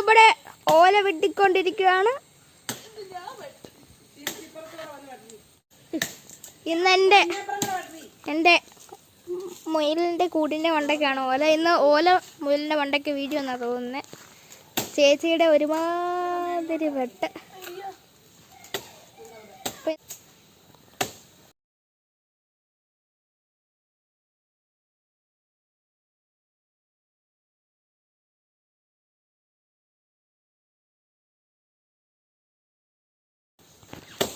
നമ്മുടെ ഓല വെട്ടിക്കൊണ്ടിരിക്കുകയാണ് ഇന്ന് എന്റെ മുയലിന്റെ കൂടിന്റെ മണ്ടയ്ക്കാണ് ഓല. ഇന്ന് ഓല മുയലിന്റെ മണ്ടയ്ക്ക് വീഡിയോ എന്നാണ് തോന്നുന്നത് ചേച്ചിയുടെ ഒരുമാതിരി വെട്ട്.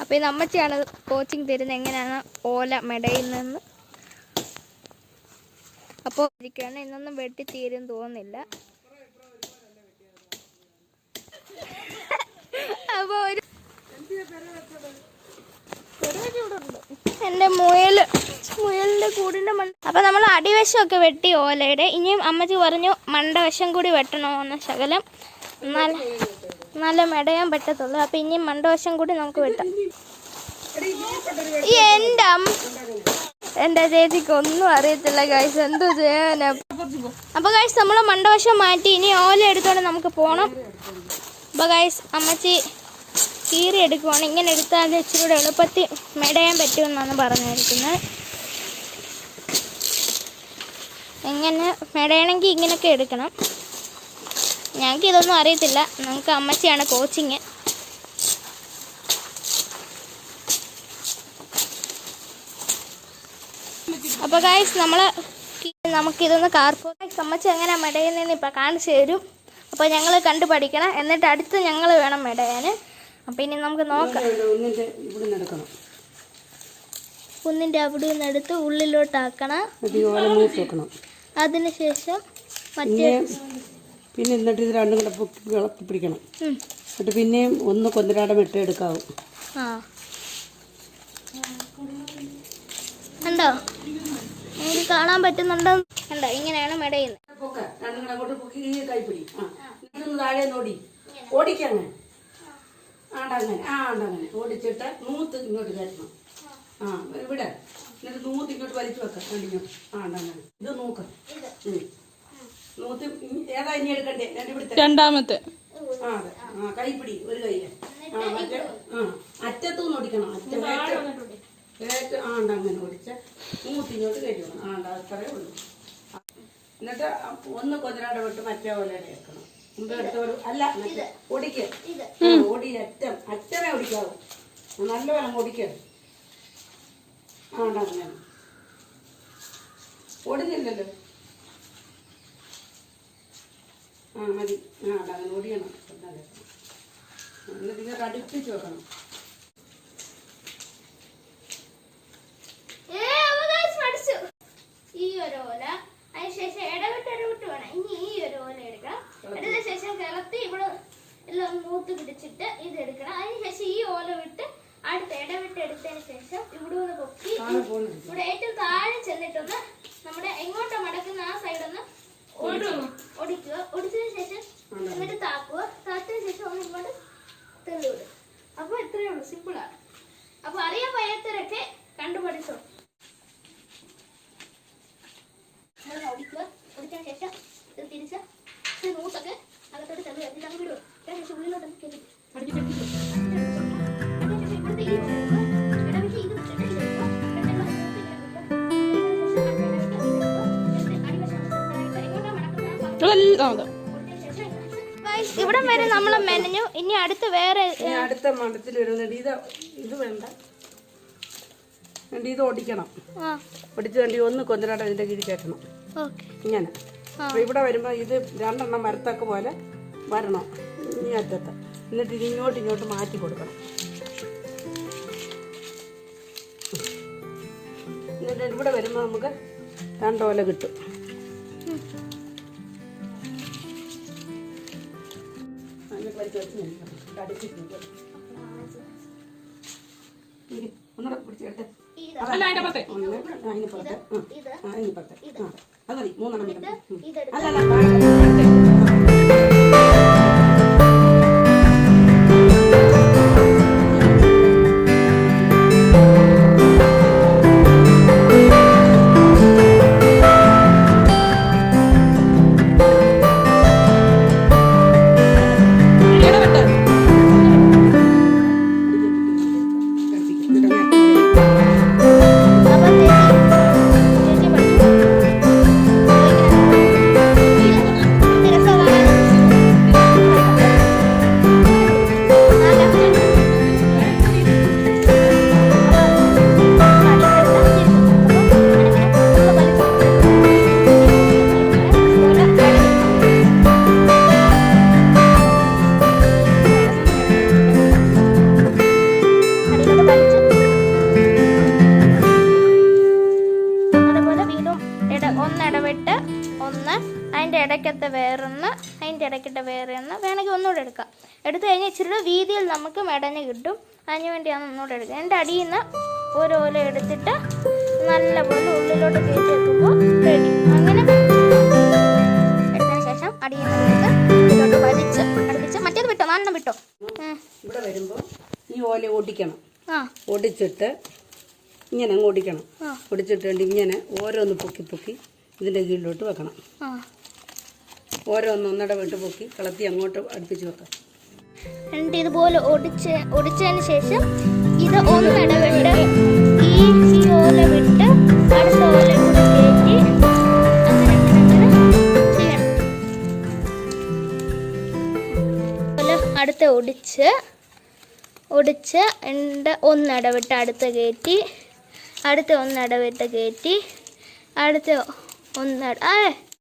അപ്പോൾ ഇത് അമ്മച്ചിയാണ് കോച്ചിങ് തരുന്നത്. എങ്ങനെയാണ് ഓല മെടയിൽ നിന്ന്? അപ്പോൾ ഇരിക്കുകയാണ്. ഇന്നൊന്നും വെട്ടിത്തീരും തോന്നുന്നില്ല. അപ്പോൾ ഒരു എന്റെ മുയൽ മുയലിന്റെ കൂടിന്റെ മണ്ട അപ്പോൾ നമ്മൾ അടിവശമൊക്കെ വെട്ടി ഓലയുടെ. ഇനിയും അമ്മച്ചി പറഞ്ഞു മണ്ടവശം കൂടി വെട്ടണമെന്ന് ശകലം. എന്നാൽ നല്ല മെടയാൻ പറ്റത്തുള്ളൂ. അപ്പൊ ഇനിയും മണ്ടവശം കൂടി നമുക്ക് വെട്ടാം. ഈ എന്റെ എന്റെ എന്റെ ചേച്ചിക്ക് ഒന്നും അറിയത്തില്ല കാഴ്ച എന്തോ ചെയ്യാനാ? അപ്പോൾ കാഴ്ച നമ്മൾ മണ്ടവശം മാറ്റി ഇനി ഓല എടുത്തോണ്ട് നമുക്ക് പോണം. അപ്പോൾ കാഴ്ച അമ്മച്ചി കീറി എടുക്കുവാണ്. ഇങ്ങനെ എടുത്താൽ ഇച്ചിരി കൂടെ എളുപ്പത്തിൽ മെടയാൻ പറ്റുമെന്നാണ് പറഞ്ഞിരിക്കുന്നത്. എങ്ങനെ? മെടയണമെങ്കിൽ ഇങ്ങനെയൊക്കെ എടുക്കണം. ഞങ്ങൾക്ക് ഇതൊന്നും അറിയത്തില്ല. നമുക്ക് അമ്മച്ചിയാണ് കോച്ചിങ് അപ്പോൾ ഗായ്സ് നമ്മൾ നമുക്കിതൊന്ന് കാർപ്പോ അമ്മച്ചി എങ്ങനെ മെടയുന്നതെന്ന് ഇപ്പൊ കാണിച്ചു തരും. അപ്പോൾ ഞങ്ങൾ കണ്ടു പഠിക്കണം എന്നിട്ട് അടുത്ത് ഞങ്ങൾ വേണം മെടയാൻ അപ്പോൾ ഇനി നമുക്ക് നോക്കാം. കുന്നിന്റെ അവിടെ നിന്ന് എടുത്ത് ഉള്ളിലോട്ടാക്കണം. അതിനുശേഷം മറ്റേ പിന്നെ എന്നിട്ട് ഇത് രണ്ടും കൂടെ പൊക്കി വിളക്കി പിടിക്കണം. എന്നിട്ട് പിന്നെയും ഒന്ന് കൊന്തിരാടം ഇട്ട് എടുക്കാവും. ആ. കണ്ടോ? എനിക്ക് കാണാൻ പറ്റുന്നുണ്ടോ? കണ്ടോ? ഇങ്ങനെയാണ് മെടയുന്നത്. താഴെ ഓടി. ഓടിക്കങ്ങനെ ആണ്ടങ്ങനെ ആ ആണ്ടങ്ങനെ ഓടിച്ചിട്ട് നൂത്ത് ഇങ്ങോട്ട് കയറ്റണം. ആ ഇവിടെ. എന്നിട്ട് നൂത്ത് ഇങ്ങോട്ട് വലിച്ചു വെക്കാം. രണ്ടിങ്ങോട്ട് ആ ആണ്ടങ്ങനെ ഇത് നോക്കാം. നൂത്ത് ഇനി- ഏതാ ഇനി എടുക്കണ്ടേ? ഞാൻ ഇവിടുത്തെ രണ്ടാമത്തെ. ആ അതെ. ആ കൈപ്പിടി ഒരു കൈയിൽ ആ മറ്റേ ആ അറ്റത്തുനിന്ന് ഓടിക്കണം. അറ്റം ഏറ്റവും ഏറ്റവും അങ്ങനെ ഓടിച്ച. മൂത്തിങ്ങോട്ട് കയറ്റി വെക്കണം ആണ്ട അത്രേ ഉള്ളൂ. എന്നിട്ട് ഒന്ന് കൊതിരാടെ വിട്ട് മറ്റേ പോലെ മുമ്പ് അല്ല ഒടി അറ്റം. അറ്റമേ ഒടിക്കാവൂ നല്ലപോലെ ഒടിക്കുക ആണ്ട അങ്ങനെ. ഒടിഞ്ഞില്ലല്ലോ ആ മതി. ആ അതാ ഒടിയണം എന്നാലേ. എന്നിട്ട് ഇത് അടുപ്പിച്ച് വെക്കണം. ഈ ഒരു ഓല അതിനുശേഷം ഇടവിട്ട് ഇടവിട്ട് വേണം. ഇനി ഈ ഒരു ഓല എടുക്കണം എടുത്ത ശേഷം കിളത്തി ഇവിടെ എല്ലാം മൂത്ത് പിടിച്ചിട്ട് ഇത് എടുക്കണം. അതിനുശേഷം ഈ ഓല വിട്ട് അടുത്ത ഇടവിട്ട് എടുത്തതിന് ശേഷം ഇവിടെ ഒന്ന് പൊക്കി താഴെ പോകുന്നത് ഇവിടെ ഏറ്റവും താഴെ ചെന്നിട്ടൊന്ന് നമ്മുടെ എങ്ങോട്ടാ മടക്കുന്ന ആ സൈഡ് ഒന്ന് ഒടിക്കുക ഒടിച്ചതിന് ശേഷം എന്നിട്ട് താക്കുക താത്തതിന് ശേഷം ഒന്ന് ഇങ്ങോട്ട് തെളി വിടും അപ്പൊ ഇത്രയേ ഉള്ളൂ. സിമ്പിളാണ് അപ്പോൾ അറിയാൻ വയ്യാത്തവരൊക്കെ കണ്ടുപഠിച്ചോ. ഒടിക്കുക ഒടിച്ചതിന് ശേഷം തിരിച്ച് നൂത്തൊക്കെ അകത്തോട്ട് തള്ളി എന്നിട്ട് അങ്ങ് വിടുക അതിനുശേഷം ഉള്ളിലോട്ട് കയറ്റി Guys, ഇവിടം വരെ നമ്മൾ മെനഞ്ഞു. ഇനി അടുത്ത് വേറെ അടുത്ത മഠത്തിൽ വരുന്നുണ്ട് ഇത് ഇത് വേണ്ട. ഇത് ഓടിക്കണം. ആ. ഒടിച്ച് വേണ്ടി ഒന്ന് കൊന്തരാടം ഇതിന്റെ കീഴിൽ കയറ്റണം. ഇങ്ങനെ. അപ്പൊ ഇവിടെ വരുമ്പോ ഇത് രണ്ടെണ്ണം മരത്തക്ക പോലെ വരണം. ഇനി അറ്റത്ത്. എന്നിട്ട് ഇത് ഇങ്ങോട്ട് ഇങ്ങോട്ട് മാറ്റി കൊടുക്കണം. എന്നിട്ട് ഇവിടെ വരുമ്പോൾ നമുക്ക് രണ്ടോല കിട്ടും. ഒന്നുകൂടെ പിടിച്ചെടുത്ത് അല്ല അതിന്റെ അതിന് പുറത്ത് അതിന് പുറത്ത് അത് മതി. മൂന്നെണ്ണം മതി കിട്ടും. അതിന് വേണ്ടിയാണ് ഒന്നുകൂടെ എടുക്കുക. എന്റെ അടിയിൽ നിന്ന് ഒരു ഓല എടുത്തിട്ട് നല്ലപോലെ ഉള്ളിലോട്ട് കയറ്റി വെക്കുമ്പോൾ റെഡി അങ്ങനെ എടുത്തതിന് ശേഷം അടിയിൽ നിന്ന് എടുത്ത് ഇതിലോട്ട് വലിച്ച് അടുപ്പിച്ച് മറ്റേത് വിട്ടോ? നാലെണ്ണം വിട്ടോ? ഇവിടെ വരുമ്പോൾ ഈ ഓല ഓടിക്കണം. ആ. ഓടിച്ചിട്ട് ഇങ്ങനെ അങ്ങ് ഓടിക്കണം. ഓടിച്ചിട്ട് ഒടിച്ചിട്ട് ഇങ്ങനെ ഓരോന്ന് പൊക്കി പൊക്കി ഇതിന്റെ കീഴിലോട്ട് വെക്കണം. ഓരോന്ന് ഒന്നിട വിട്ട് പൊക്കി കളത്തി അങ്ങോട്ട് അടുപ്പിച്ച് വെക്കാം. എന്നിട്ട് ഇതുപോലെ ഒടിച്ച് ഒടിച്ചതിന് ശേഷം ഇത് ഒന്നിടവിട്ട് ഈ ഓല വിട്ട് അടുത്ത ഓല അങ്ങനെ ചെയ്യണം. അടുത്ത ഒടിച്ച് ഒടിച്ച് എന്റെ ഒന്നിടവിട്ട് അടുത്ത കയറ്റി അടുത്ത ഒന്നിടവിട്ട് കയറ്റി അടുത്ത ഒന്നട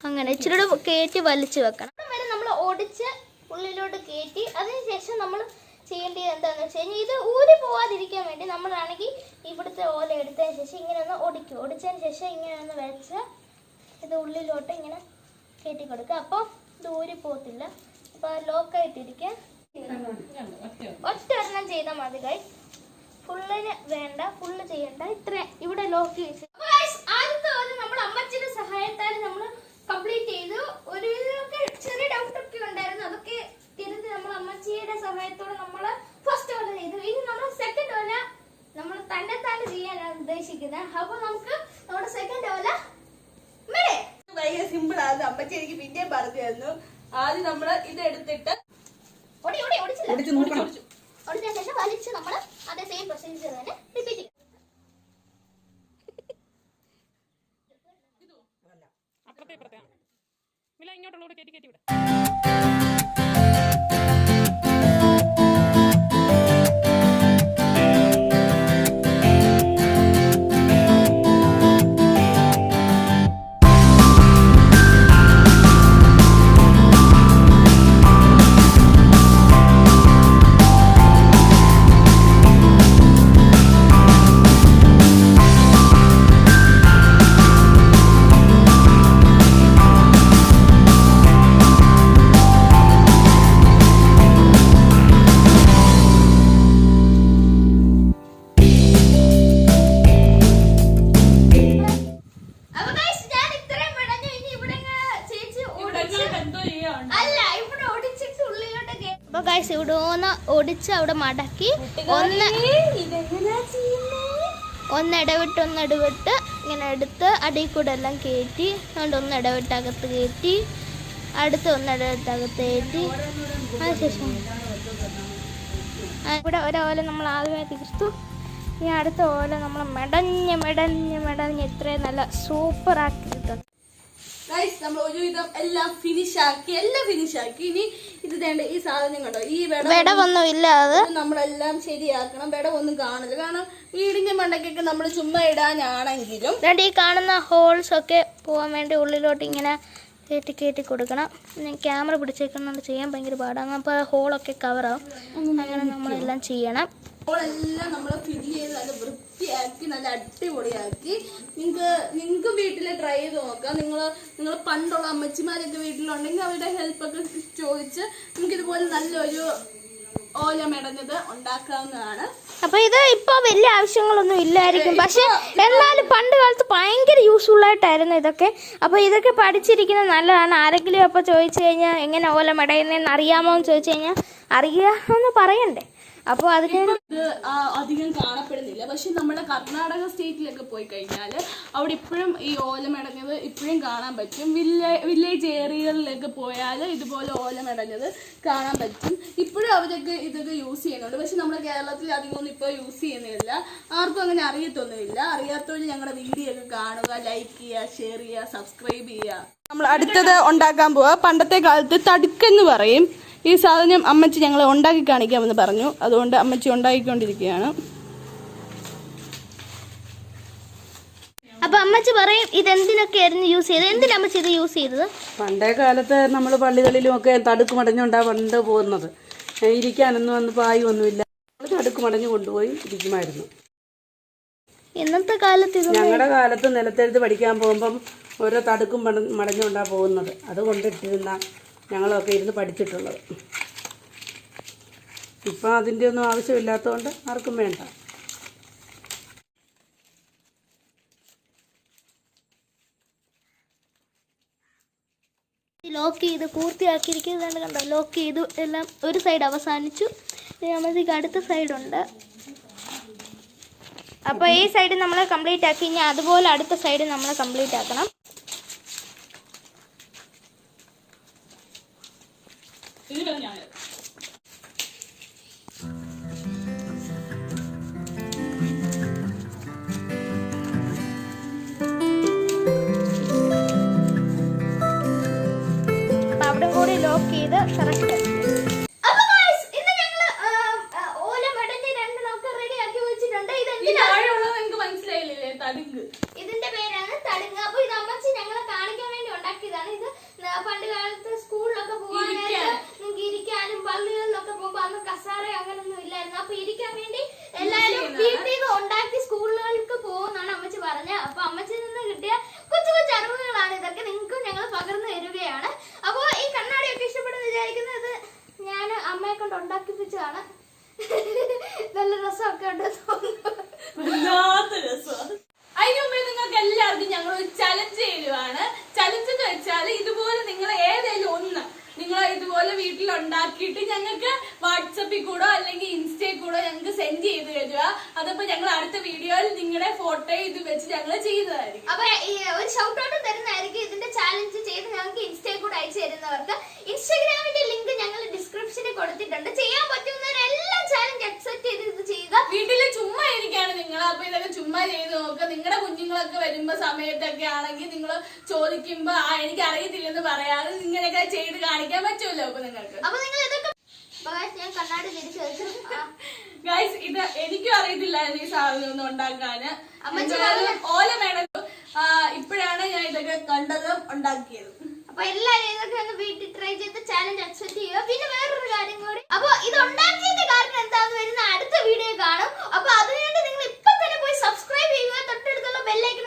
അങ്ങനെ ഇച്ചിരി കയറ്റി വലിച്ചു വെക്കണം. നമ്മൾ ഒടിച്ച് ഉള്ളിലോട്ട് കയറ്റി അതിനുശേഷം നമ്മൾ ചെയ്യേണ്ടത് എന്താണെന്ന് വെച്ച് കഴിഞ്ഞാൽ ഇത് ഊരി പോവാതിരിക്കാൻ വേണ്ടി നമ്മളാണെങ്കിൽ ഇവിടുത്തെ ഓല എടുത്തതിന് ശേഷം ഇങ്ങനെ ഒന്ന് ഒടിക്കും. ഒടിച്ചതിന് ശേഷം ഇങ്ങനെ ഒന്ന് വെച്ച് ഇത് ഉള്ളിലോട്ട് ഇങ്ങനെ കയറ്റി കൊടുക്കുക. അപ്പോൾ ഇത് ഊരി പോകത്തില്ല. അപ്പോൾ ലോക്കായിട്ടിരിക്കുക ഒറ്റ ഒരെണ്ണം ചെയ്താൽ മതി കൈ ഫുള്ളിന് വേണ്ട ഫുള്ള് ചെയ്യണ്ട. ഇത്ര. ഇവിടെ ലോക്ക് ആദ്യത്തെ ഒരു നമ്മുടെ അമ്മച്ചിന്റെ സഹായത്താൽ നമ്മൾ കംപ്ലീറ്റ് ചെയ്തു. ഒരു നമ്മൾ സമയത്തോടെ നമ്മൾ ഫസ്റ്റ് ഓല ചെയ്തു. ഇനി നമ്മൾ സെക്കൻഡ് ഓല നമ്മൾ തന്നെ തന്നെ ചെയ്യാനാണ് ഉദ്ദേശിക്കുന്നത് അപ്പോൾ നമുക്ക് നമ്മുടെ സെക്കൻഡ് ഓല ഭയങ്കര സിമ്പിൾ ആണ്. അമ്മച്ചി എനിക്ക് പിന്നെയും പറഞ്ഞു തന്നു ആദ്യം നമ്മൾ ഇത് എടുത്തിട്ട് ഓടി ഓടി ഓടിച്ചില്ല. ഒടിച്ച് നോക്കണം. ഓടിച്ചതിന് ശേഷം വലിച്ച് നമ്മൾ അതേ സെയിം പ്രൊസീജിയർ തന്നെ റിപ്പീറ്റ് ചെയ്യും. അപ്പുറത്തെ ഇപ്പുറത്തെ മില ഇങ്ങോട്ടുള്ളൂടെ കയറ്റി കയറ്റി വിടാം. ഒടിച്ച് അവിടെ മടക്കി ഒന്ന് ഒന്ന് ഇടവിട്ട് ഒന്ന് ഇടവിട്ട് ഇങ്ങനെ എടുത്ത് അടിയിൽ കൂടെ എല്ലാം കയറ്റി അതുകൊണ്ട് ഒന്ന് ഇടവിട്ട് അകത്ത് കയറ്റി അടുത്ത് ഒന്ന് ഇടവിട്ട് അകത്ത് കയറ്റി. അതിനുശേഷം ഇവിടെ ഒരോല നമ്മൾ ആദ്യമേ തീർത്തു ഈ അടുത്ത ഓല നമ്മൾ മെടഞ്ഞ് മെടഞ്ഞ് മെടഞ്ഞ് ഇത്രയും നല്ല സൂപ്പറാക്കി കിട്ടും ഗൈസ് നമ്മൾ ഒരുവിധം എല്ലാം ഫിനിഷ് ആക്കി എല്ലാം ഫിനിഷ് ആക്കി. ഇനി ഇത് വേണ്ട ഈ സാധനം കണ്ടോ? ഈ വെടവൊന്നും ഇല്ലാതെ ഇത് നമ്മളെല്ലാം ശരിയാക്കണം. വെടവൊന്നും കാണില്ല. കാരണം വീടിന്റെ മണ്ടക്കൊക്കെ നമ്മൾ ചുമ്മാ ഇടാനാണെങ്കിലും ഈ കാണുന്ന ഹോൾസ് ഒക്കെ പോകാൻ വേണ്ടി ഉള്ളിലോട്ട് ഇങ്ങനെ കയറ്റി കയറ്റി കൊടുക്കണം. ക്യാമറ പിടിച്ചേക്കുന്നതുകൊണ്ട് ചെയ്യാൻ ഭയങ്കര പാടാണ്. അപ്പോൾ ഹോളൊക്കെ കവറാവും അങ്ങനെ നമ്മളെല്ലാം ചെയ്യണം. ഹോളെല്ലാം നമ്മൾ ഫിൽ ചെയ്ത് അത് വൃത്തിയാക്കി നല്ല അടിപൊളിയാക്കി. നിങ്ങൾക്ക് നിങ്ങൾക്ക് വീട്ടിൽ ട്രൈ ചെയ്ത് നോക്കാം. നിങ്ങൾ നിങ്ങൾ പണ്ടുള്ള അമ്മച്ചിമാരൊക്കെ വീട്ടിലുണ്ടെങ്കിൽ അവരുടെ ഹെൽപ്പൊക്കെ ചോദിച്ച് നിങ്ങൾക്ക് ഇതുപോലെ നല്ലൊരു ഓല മെടഞ്ഞത് ഉണ്ടാക്കാവുന്നതാണ്. അപ്പൊ ഇത് ഇപ്പൊ വലിയ ആവശ്യങ്ങളൊന്നും ഇല്ലായിരിക്കും. പക്ഷെ എന്നാലും പണ്ട് കാലത്ത് ഭയങ്കര യൂസ്ഫുൾ ആയിട്ടായിരുന്നു ഇതൊക്കെ. അപ്പൊ ഇതൊക്കെ പഠിച്ചിരിക്കുന്നത് നല്ലതാണ്. ആരെങ്കിലും അപ്പൊ ചോദിച്ചു കഴിഞ്ഞാൽ എങ്ങനെ ഓല മെടയുന്നതെന്ന് അറിയാമോ എന്ന് ചോദിച്ചു കഴിഞ്ഞാൽ അറിയാമെന്ന് പറയണ്ടേ. അപ്പോൾ അതിന് അധികം കാണപ്പെടുന്നില്ല. പക്ഷെ നമ്മുടെ കർണാടക സ്റ്റേറ്റിലൊക്കെ പോയി കഴിഞ്ഞാൽ അവിടെ ഇപ്പോഴും ഈ ഓലമടഞ്ഞത് ഇപ്പോഴും കാണാൻ പറ്റും. വില്ലേ വില്ലേജ് ഏരിയകളിലൊക്കെ പോയാൽ ഇതുപോലെ ഓലമടഞ്ഞത് കാണാൻ പറ്റും. ഇപ്പോഴും അവരൊക്കെ ഇതൊക്കെ യൂസ് ചെയ്യുന്നുണ്ട്. പക്ഷെ നമ്മുടെ കേരളത്തിൽ അധികം ഒന്നും ഇപ്പോൾ യൂസ് ചെയ്യുന്നില്ല. ആർക്കും അങ്ങനെ അറിയത്തൊന്നുമില്ല. അറിയാത്തവർ ഞങ്ങളുടെ വീഡിയോ ഒക്കെ കാണുക ലൈക്ക് ചെയ്യുക ഷെയർ ചെയ്യുക സബ്സ്ക്രൈബ് ചെയ്യുക. നമ്മൾ അടുത്തത് ഉണ്ടാക്കാൻ പോവാ. പണ്ടത്തെ കാലത്ത് തടുക്കെന്ന് പറയും. ഈ സാധനം അമ്മച്ചി ഞങ്ങളെ ഉണ്ടാക്കി കാണിക്കാമെന്ന് പറഞ്ഞു. അതുകൊണ്ട് അമ്മച്ചി ഉണ്ടാക്കിക്കൊണ്ടിരിക്കുകയാണ് അപ്പൊ അമ്മച്ചി പറയും ഇതെന്തിനൊക്കെ ആയിരുന്നു യൂസ് ചെയ്തത്? എന്തിനാ അമ്മച്ചി ഇത് യൂസ് ചെയ്തത്? പണ്ടേ കാലത്ത് നമ്മൾ പള്ളികളിലും ഒക്കെ തടുക്ക് മടഞ്ഞുകൊണ്ടാ പണ്ട് പോകുന്നത്. ഇരിക്കാനൊന്നും അന്ന് പായൊന്നുമില്ല തടുക്ക് മടഞ്ഞു കൊണ്ടുപോയി ഇരിക്കുമായിരുന്നു. ഇന്നത്തെ കാലത്ത് ഞങ്ങളുടെ കാലത്ത് നിലത്തെഴുത്ത് പഠിക്കാൻ പോകുമ്പം ഓരോ തടുക്കും മടഞ്ഞുകൊണ്ടാണ് മടഞ്ഞുകൊണ്ടാ പോകുന്നത്. അത് കൊണ്ടിട്ടിരുന്ന ഞങ്ങളൊക്കെ ഇരുന്ന് പഠിച്ചിട്ടുള്ളത്. ഇപ്പം അതിന്റെ ഒന്നും ആവശ്യമില്ലാത്തതുകൊണ്ട് ആർക്കും വേണ്ട. ലോക്ക് ചെയ്ത് പൂർത്തിയാക്കിയിരിക്കുന്നതാണ് കണ്ടോ? ലോക്ക് ചെയ്തു എല്ലാം ഒരു സൈഡ് അവസാനിച്ചു. ഇനി നമുക്ക് അടുത്ത സൈഡുണ്ട് അപ്പോൾ ഈ സൈഡ് നമ്മൾ കംപ്ലീറ്റ് ആക്കി. ഇനി അതുപോലെ അടുത്ത സൈഡ് നമ്മൾ കംപ്ലീറ്റ് ആക്കണം. അപ്പോൾ അവിടെ കൂടി ലോക്ക് ചെയ്ത് കറക്റ്റ് ഓല മടഞ്ഞ് രണ്ട് നമുക്ക് റെഡി ആക്കി വെച്ചിട്ടുണ്ട് ഇത് ഈ താഴെയുള്ളത് നിങ്ങൾക്ക് മനസ്സിലായില്ലേ തടുങ്ക് ഇതിന്റെ പേരാണ് തടുങ്ങ അപ്പൊ ഇത് അമ്മച്ചി ഞങ്ങളെ കാണിക്കാൻ വേണ്ടി ഉണ്ടാക്കിയതാണ് ഇത് ന- പണ്ട് കാലത്ത് സ്കൂളിലൊക്കെ പോകാനായിട്ട് നിങ്ങൾക്ക് ഇരിക്കാനും പള്ളികളിലൊക്കെ പോകുമ്പോ അന്ന് കസാര അങ്ങനൊന്നും ഇല്ലായിരുന്നു അപ്പൊ ഇരിക്കാൻ വേണ്ടി എല്ലാരും വീട്ടിൽ നിന്ന് ഉണ്ടാക്കി സ്കൂളുകൾക്ക് പോകുന്നാണ് അമ്മച്ചി പറഞ്ഞത് അപ്പൊ അമ്മച്ചിൽ നിന്ന് കിട്ടിയ കൊച്ചു കൊച്ചു അറിവുകളാണ് ഇതൊക്കെ നിങ്ങൾക്കും ഞങ്ങൾ പകർന്നു തരികയാണ് അപ്പൊ ഈ കണ്ണാടിയൊക്കെ ഇഷ്ടപ്പെടുന്ന വിചാരിക്കുന്നത് ഞാൻ അമ്മയെ കൊണ്ട് ഉണ്ടാക്കിപ്പിച്ചതാണ് നല്ല രസമൊക്കെ ഉണ്ട് തോന്നുന്നു വല്ലാത്ത രസമാണ് അതിന് മുമ്പേ നിങ്ങൾക്ക് എല്ലാവർക്കും ഞങ്ങൾ ഒരു ചലഞ്ച് ചെയ്യുവാണ് ചലഞ്ച് എന്ന് വെച്ചാൽ ഇതുപോലെ നിങ്ങൾ ഏതെങ്കിലും ഒന്ന് നിങ്ങൾ ഇതുപോലെ വീട്ടിൽ ഉണ്ടാക്കിയിട്ട് ഞങ്ങൾക്ക് വാട്സപ്പിൽ കൂടോ അല്ലെങ്കിൽ ഇൻസ്റ്റയിൽ കൂടോ ഞങ്ങൾക്ക് സെൻഡ് ചെയ്ത് തരിക അതപ്പോ ഞങ്ങൾ അടുത്ത വീഡിയോയിൽ നിങ്ങളുടെ ഫോട്ടോ ഇത് വെച്ച് ഞങ്ങൾ ചെയ്യുന്നതായിരിക്കും. അപ്പൊ ഒരു ഷൗട്ട് ഔട്ട് തരുന്നതായിരിക്കും ഇതിന്റെ ചാലഞ്ച് ചെയ്ത് ഞങ്ങൾക്ക് ഇൻസ്റ്റയിൽ കൂടെ അയച്ചു തരുന്നവർക്ക്. ഇൻസ്റ്റാഗ്രാമിന്റെ ലിങ്ക് ഞങ്ങൾ ഡിസ്ക്രിപ്ഷനിൽ കൊടുത്തിട്ടുണ്ട്. ചെയ്യാൻ പറ്റുന്നവരെല്ലാം ചാലഞ്ച് അക്സെപ്റ്റ് ചെയ്ത് ഇത് ചെയ്യുക. വീട്ടിൽ ചുമ്മാ ഇരിക്കാണ് നിങ്ങൾ. അപ്പൊ ഇതൊക്കെ ചുമ്മാ ചെയ്ത് നോക്കുക. നിങ്ങളുടെ കുഞ്ഞുങ്ങളൊക്കെ വരുമ്പോ സമയത്തൊക്കെ ആണെങ്കിൽ നിങ്ങൾ ചോദിക്കുമ്പോ എനിക്ക് അറിയത്തില്ലെന്ന് പറയാതെ ഇങ്ങനെയൊക്കെ ചെയ്ത് കാണിക്കാൻ പറ്റുമല്ലോ? അപ്പൊ നിങ്ങൾക്ക്. അപ്പൊ നിങ്ങൾ ഇതൊക്കെ ഗൈസ് ഇത് എനിക്കും അറിയത്തില്ലായിരുന്നു ഈ സാധനം ഒന്നും ഉണ്ടാക്കാന്. ഓല വേണം ഇപ്പോഴാണ് ഞാൻ ഇതൊക്കെ കണ്ടതും ഉണ്ടാക്കിയത്. അപ്പൊ എല്ലാരും ഇതൊക്കെ ഒന്ന് വീട്ടിൽ ട്രൈ ചെയ്ത് ചാലഞ്ച് അക്സെപ്റ്റ് ചെയ്യുക. പിന്നെ വേറൊരു കാര്യം കൂടി. അപ്പൊ ഇത് ഉണ്ടാക്കിയതിന്റെ കാരണം എന്താന്ന് വരുന്ന അടുത്ത വീഡിയോ കാണും. അപ്പൊ അതിനുവേണ്ടി നിങ്ങൾ ഇപ്പൊ തന്നെ പോയി സബ്സ്ക്രൈബ് ചെയ്യുക. തൊട്ടടുത്തുള്ള ബെല്ലൈക്കൺ